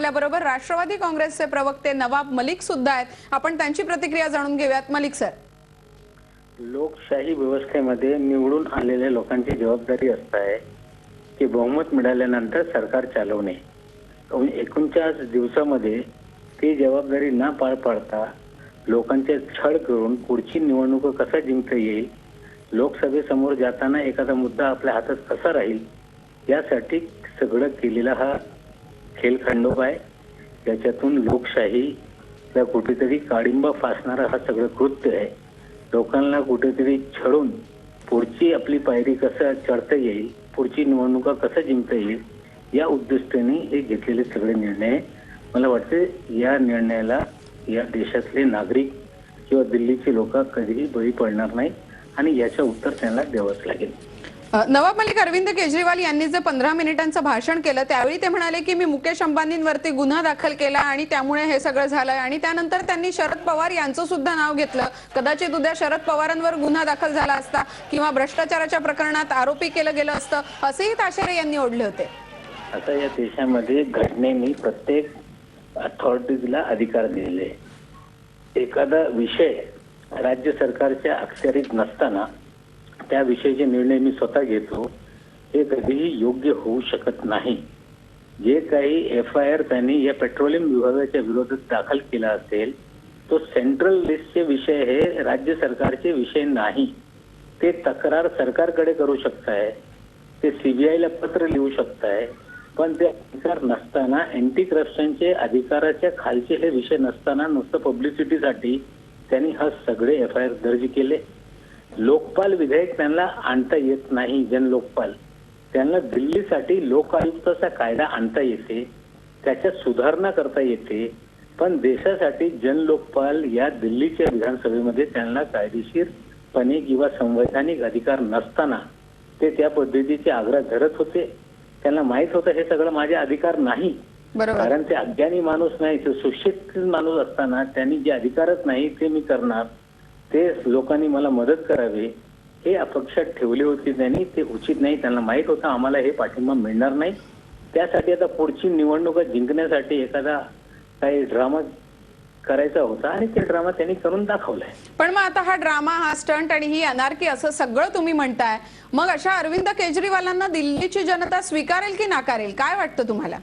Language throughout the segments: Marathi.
आपल्याबरोबर राष्ट्रवादी काँग्रेसचे प्रवक्ते नवाब मलिक सुद्धा आहेत. आपण त्यांची प्रतिक्रिया जाणून घेऊयात. मलिक सर. लोकशाही व्यवस्थेमध्ये निवडून आलेल्या लोकांची जबाबदारी असत आहे की बहुमत मिळाल्यानंतर सरकार चालवणे. म्हणजे एकोणचाळीस दिवसामध्ये ती जबाबदारी न पार पाडता लोकांचे छळ करून पुढची निवडणूक कसा जिंकता येईल लोकसभेसमोर जाताना एखादा मुद्दा आपल्या हातात कसा राहील यासाठी सगळं केलेला हा खेळखंडोबा आहे. त्याच्यातून लोकशाहीला कुठेतरी काळिंबा फासणारा हा सगळं कृत्य आहे. लोकांना कुठेतरी छळून पुढची आपली पायरी कसं चढता येईल पुढची निवडणुका कसं जिंकता येईल या उद्दिष्टाने हे घेतलेले सगळे निर्णय. मला वाटते या निर्णयाला या देशातले नागरिक किंवा दिल्लीचे लोक कधीही बळी पडणार नाही आणि याचं उत्तर त्यांना द्यावंच लागेल. नवाब मलिक अरविंद केजरीवाल यांनी जे पंधरा मिनिटांचं भाषण केलं त्यावेळी ते म्हणाले की मी मुकेश अंबानींवरती गुन्हा दाखल केला आणि त्यामुळे हे सगळं झालंय. आणि त्यानंतर त्यांनी शरद पवार यांचं सुद्धा नाव घेतलं. कदाचित उद्या शरद पवारांवर गुन्हा दाखल झाला असता किंवा भ्रष्टाचाराच्या प्रकरणात आरोपी केलं गेलं असतं असेही ताशेरे यांनी ओढले होते. आता या देशामध्ये घटनेने प्रत्येक अथॉरिटीजला अधिकार दिलेले. एखादा विषय राज्य सरकारच्या अखत्यारीत नसताना त्याविषयीचे निर्णय मी स्वतः घेतो हे कधीही योग्य होऊ शकत नाही. जे काही एफ आय आर त्यांनी या पेट्रोलियम विभागाच्या विरोधात दाखल केला असेल तो सेंट्रल लिस्टचे विषय हे राज्य सरकारचे विषय नाही. ते तक्रार सरकारकडे करू शकताय ते सीबीआयला पत्र लिहू शकताय पण ते अधिकार नसताना अँटी करप्शनचे अधिकाराच्या खालचे हे विषय नसताना नुसतं पब्लिसिटीसाठी त्यांनी हा सगळे एफ आय आर दर्ज केले. लोकपाल विधेयक त्यांना आणता येत नाही जन लोकपाल त्यांना दिल्लीसाठी लोक आयुक्ताचा कायदा आणता येते त्याच्यात सुधारणा करता येते पण देशासाठी जन लोकपाल या दिल्लीच्या विधानसभेमध्ये त्यांना कायदेशीरपणे किंवा संवैधानिक अधिकार नसताना ते त्या पद्धतीचे आग्रह धरत होते. त्यांना माहीत होतं हे सगळं माझे अधिकार नाही. कारण ते अज्ञानी माणूस नाही ते सुशिक्षित माणूस असताना त्यांनी जे अधिकारच नाही ते मी करणार. ते लोकांनी मला मदत करावी हे अपेक्षा ठेवली होती त्यांनी ते उचित नाही त्यांना माहीत होतं आम्हाला हे पाठिंबा मिळणार नाही. त्यासाठी आता पुढची निवडणूक जिंकण्यासाठी एखादा काही ड्रामा करायचा होता आणि ते ड्रामा त्यांनी करून दाखवलाय. पण मग आता हा ड्रामा हा स्टंट आणि ही अनार्की असं सगळं तुम्ही म्हणताय मग अशा अरविंद केजरीवालांना दिल्लीची जनता स्वीकारेल की नाकारेल? काय वाटतं तुम्हाला?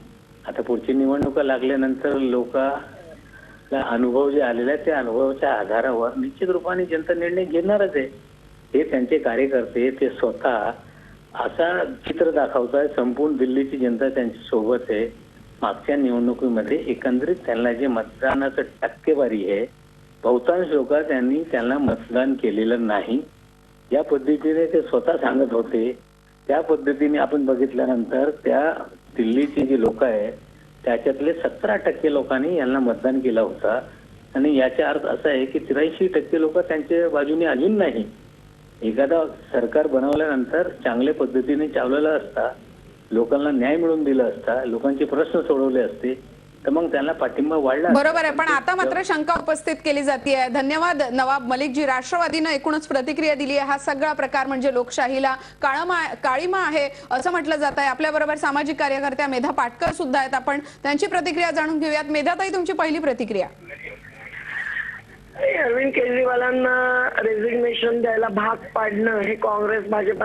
आता पुढची निवडणुका लागल्यानंतर लोकांना अनुभव जे आलेले आहेत त्या अनुभवाच्या आधारावर निश्चित रूपाने जनता निर्णय घेणारच आहे. हे त्यांचे कार्यकर्ते ते स्वतः असा चित्र दाखवताय संपूर्ण दिल्लीची जनता त्यांच्यासोबत आहे. मागच्या निवडणुकीमध्ये एकंदरीत त्यांना जे मतदानाचं टक्केवारी आहे बहुतांश लोक त्यांनी त्यांना मतदान केलेलं नाही. या पद्धतीने ते स्वतः सांगत होते त्या पद्धतीने आपण बघितल्यानंतर त्या दिल्लीचे जे लोक आहेत त्याच्यातले सतरा टक्के लोकांनी यांना मतदान केला होता. आणि याचा अर्थ असा आहे की त्र्याऐंशी टक्के लोक त्यांच्या बाजूने अजून नाही. एखादा सरकार बनवल्यानंतर चांगल्या पद्धतीने चालवलं असता लोकांना न्याय मिळवून दिला असता लोकांचे प्रश्न सोडवले असते तर मग त्यांना पाठिंबा वाढला. बरोबर आहे पण आता मात्र शंका उपस्थित केली जाते धन्यवाद नवाब मलिकजी. राष्ट्रवादीनं एकूणच प्रतिक्रिया दिली आहे. हा सगळा प्रकार म्हणजे लोकशाहीला काळमा काळीमा आहे असं म्हटलं जात आहे आपल्या बरोबर सामाजिक कार्यकर्त्या मेधा पाटकर सुद्धा आहेत. आपण त्यांची प्रतिक्रिया जाणून घेऊयात. मेधाताई तुमची पहिली प्रतिक्रिया. अरविंद केजरीवालांना रेझिग्नेशन द्यायला भाग पाडणं हे काँग्रेस भाजप